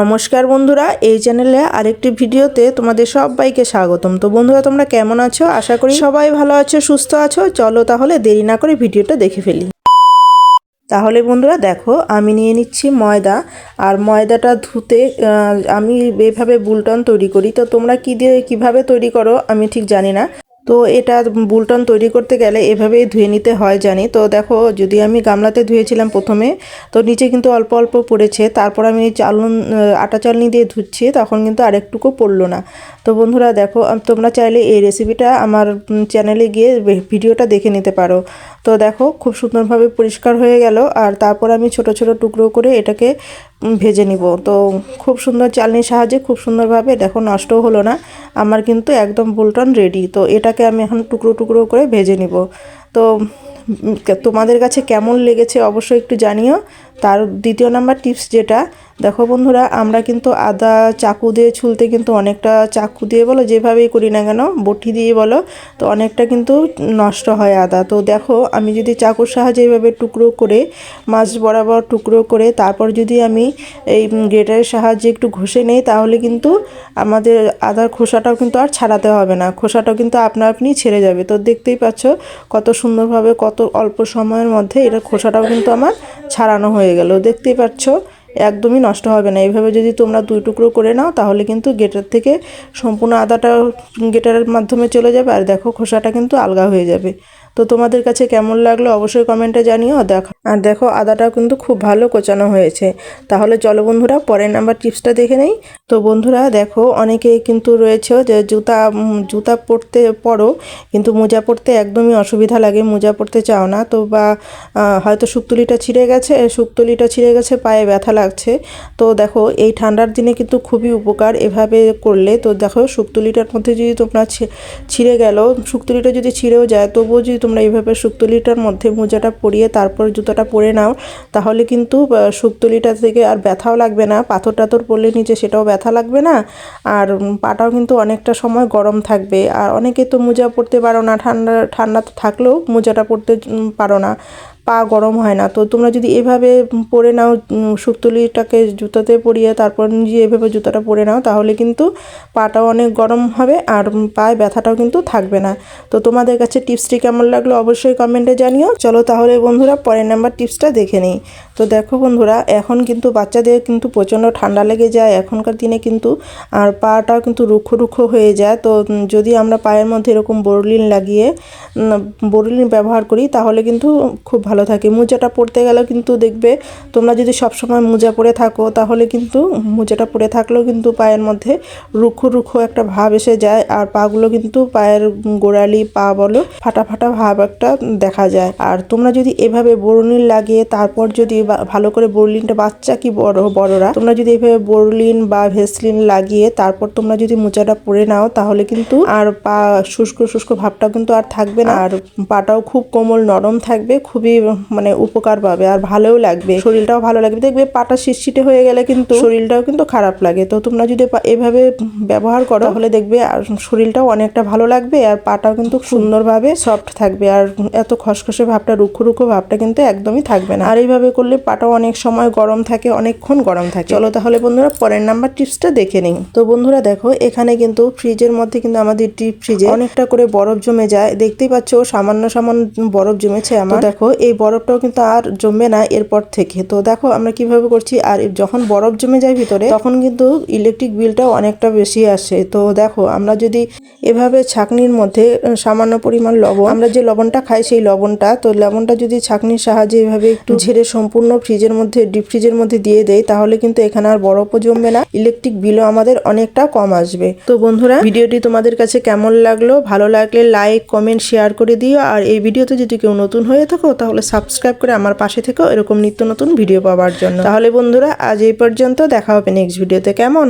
নমস্কার বন্ধুরা, এই চ্যানেলে আরেকটি ভিডিওতে তোমাদের সবাইকে স্বাগতম। তো বন্ধুরা, তোমরা কেমন আছো? আশা করি সবাই ভালো আছো, সুস্থ আছো। চলো তাহলে দেরি না করে ভিডিওটা দেখে ফেলি। তাহলে বন্ধুরা, দেখো, আমি নিয়ে নিচ্ছি ময়দা। আর ময়দাটা ধুতে আমি এভাবে বুলটন তৈরি করি। তো তোমরা কী দিয়ে, কীভাবে তৈরি করো, আমি ঠিক জানি না। তো এটা বুলটন তৈরি করতে গেলে এভাবেই ধুয়ে নিতে হয় জানি। তো দেখো, যদি আমি গামলাতে ধুয়েছিলাম প্রথমে, তো নিচে কিন্তু অল্প অল্প পড়েছে। তারপর আমি চালন আটা চালনি দিয়ে ধুচ্ছি, তখন কিন্তু আরেকটুকু পড়ল না। তো বন্ধুরা দেখো তোমরা চাইলে এই রেসিপিটা আমার চ্যানেলে গিয়ে ভিডিওটা দেখে নিতে পারো। তো দেখো, খুব সুন্দরভাবে পরিষ্কার হয়ে গেল, আর তারপর আমি ছোট ছোট টুকরো করে এটাকে ভেজে নিব। তো খুব সুন্দর চালনির সাহায্যে খুব সুন্দরভাবে দেখো, নষ্টও হলো না। আমার কিন্তু একদম বুলটন রেডি তো এটাকে আমি এখন টুকরো টুকরো করে ভেজে নিব। তো তোমাদের কাছে কেমন লেগেছে অবশ্যই একটু জানিও। তার দ্বিতীয় নাম্বার টিপস যেটা দেখো বন্ধুরা, আমরা কিন্তু আদা চাকু দিয়ে ছুলতে কিন্তু অনেকটা চাকু দিয়ে বলো, যেভাবেই করি না কেন, বটি দিয়ে বলো, তো অনেকটা কিন্তু নষ্ট হয় আদা। তো দেখো, আমি যদি চাকুর সাহায্যে এভাবে টুকরো করে, মাছ বরাবর টুকরো করে, তারপর যদি আমি এই গ্রেটারের সাহায্যে একটু ঘষে নেই, তাহলে কিন্তু আমাদের আদার খোসাটাও কিন্তু আর ছাড়াতে হবে না। খোসাটাও কিন্তু আপনা আপনি ছেড়ে যাবে। তো দেখতেই পাচ্ছ কত সুন্দরভাবে, কত অল্প সময়ের মধ্যে এটার খোসাটাও কিন্তু আমার ছাড়ানো হয়ে গেল। দেখতেই পাচ্ছ একদমই নষ্ট হবে না। এইভাবে যদি তোমরা দুই টুকরো করে নাও, তাহলে কিন্তু গেটার থেকে সম্পূর্ণ আদাটা গেটারের মাধ্যমে চলে যাবে। আর দেখো খোসাটা কিন্তু আলগা হয়ে যাবে। তো তোমাদের কাছে কেমন লাগল অবশ্যই কমেন্টে জানিও, দেখো আর দেখো আদাটাও কিন্তু খুব ভালো কোচানো হয়েছে। তাহলে চলো বন্ধুরা, পরের নাম্বার টিপসটা দেখে নেই। তো বন্ধুরা, দেখো অনেকে কিন্তু রয়েছে যে জুতা জুতা পরতে পরো কিন্তু মোজা পরতে একদমই অসুবিধা লাগে, মোজা পরতে চাও না। তো বা হয়তো শুকতুলিটা ছিঁড়ে গেছে শুকতুলিটা ছিঁড়ে গেছে, পায়ে ব্যথা লাগছে। তো দেখো, এই ঠান্ডার দিনে কিন্তু খুবই উপকার এভাবে করলে। তো দেখো শুকতুলিটার মধ্যে যদি তোমরা ছিঁড়ে গেল শুকতুলিটা যদি ছিঁড়েও যায়, তবুও যদি তোমরা এইভাবে শুক্তলিটার মধ্যে মোজাটা পরিয়ে তারপর জুতোটা পরে নাও, তাহলে কিন্তু শুক্তলিটা থেকে আর ব্যথাও লাগবে না। পাথর টাথর পড়লে নিচে সেটাও ব্যথা লাগবে না। আর পাটাও কিন্তু অনেকটা সময় গরম থাকবে। আর অনেকে তো মোজা পরতে পারো না, ঠান্ডা ঠান্ডা তো থাকলেও মোজাটা পরতে পারো না। পা গরম হয় না। তো তোমরা যদি এভাবে পরে নাও উম, শুকতুলিটাকে জুতোতে পরিয়ে তারপর নিজে এভাবে জুতোটা পরে নাও তাহলে কিন্তু পাটাও অনেক গরম হবে আর পায়ে ব্যথাটাও কিন্তু থাকবে না। তো তোমাদের কাছে টিপসটি কেমন লাগল অবশ্যই কমেন্টে জানিও। চলো তাহলে বন্ধুরা পরের নাম্বার টিপসটা দেখে নিই। তো দেখো বন্ধুরা এখন কিন্তু বাচ্চাদের কিন্তু প্রচণ্ড ঠান্ডা লেগে যায়। এখনকার দিনে কিন্তু আর পাটাও কিন্তু রুক্ষ রুক্ষ হয়ে যায়। তো যদি আমরা পায়ের মধ্যে এরকম বোরলিন লাগিয়ে বোরলিন ব্যবহার করি তাহলে কিন্তু খুব ভালো থাকে। মোজাটা পরতে গেলেও কিন্তু দেখবে তোমরা যদি সবসময় মোজা পরে থাকো, তাহলে কিন্তু মোজাটা পরে থাকলেও কিন্তু পায়ের মধ্যে রুক্ষ রুক্ষ একটা ভাব এসে যায় আর পাগুলো কিন্তু পায়ের গোড়ালি, পা বলো, ফাটা ফাটা ভাব একটা দেখা যায়। আর তোমরা যদি এভাবে বোরলিন লাগিয়ে তারপর যদি ভালো করে বোরলিনটা, বাচ্চা কি বড়, বড়রা? তোমরা যদি এভাবে বোরলিন বা ভেসলিন লাগিয়ে তারপর তোমরা যদি মোজাটা পরে নাও, তাহলে কিন্তু আর পা শুষ্ক শুষ্ক ভাবটা কিন্তু আর থাকবে না। আর পাটাও খুব কোমল, নরম থাকবে, খুবই মানে উপকার পাবে আর ভালোও লাগবে। শরীরটাও ভালো লাগবে। দেখবে পাটা শিটশিটে হয়ে গেলে কিন্তু শরীরটাও কিন্তু খারাপ লাগে। তো তোমরা যদি এভাবে ব্যবহার করো, তাহলে দেখবে আর শরীরটাও অনেকটা ভালো লাগবে আর পাটাও কিন্তু সুন্দরভাবে সফট থাকবে। আর এত খসখসে ভাবটা, রুক্ষ রুক্ষ ভাবটা কিন্তু একদমই থাকবে না। আর এইভাবে করলে পাটাও অনেক সময় গরম থাকে, অনেকক্ষণ গরম থাকে। চলো তাহলে বন্ধুরা পরের নাম্বার টিপসটা দেখে নিই। তো বন্ধুরা দেখো, এখানে কিন্তু ফ্রিজের মধ্যে কিন্তু আমাদের ডিপ ফ্রিজে অনেকটা করে বরফ জমে যায়। দেখতেই পাচ্ছ, সামান্য সামান্য বরফ জমেছে আমার। দেখো, এই বরফটাও কিন্তু আর জমবে না এরপর থেকে। তো দেখো আমরা কীভাবে করছি, আর যখন বরফ জমে যায় ভিতরে, তখন কিন্তু ইলেকট্রিক বিলটাও অনেকটা বেশি আসে। তো দেখো, আমরা যদি এভাবে ছাকনির মধ্যে সামান্য পরিমাণ লবণ, আমরা যে লবণটা খাই সেই লবণটা, তো লবণটা যদি ছাকনির সাহায্যে এভাবে একটু ঝেড়ে সম্পূর্ণ ফ্রিজের মধ্যে ডিপ ফ্রিজের মধ্যে দিয়ে দেয় তাহলে কিন্তু এখানে আর বরফও জমবে না ইলেকট্রিক বিলও আমাদের অনেকটা কম আসবে। তো বন্ধুরা, ভিডিওটি তোমাদের কাছে কেমন লাগল? ভালো লাগলে লাইক কমেন্ট শেয়ার করে দিও, আর এই ভিডিওতে যদি কেউ নতুন হয়ে থাকো, তাহলে সাবস্ক্রাইব করে আমার পাশে থেকেও এরকম নিত্য নতুন ভিডিও পাওয়ার জন্য। তাহলে বন্ধুরা, আজ এই পর্যন্ত দেখা হবে নেক্সট ভিডিওতে কেমন?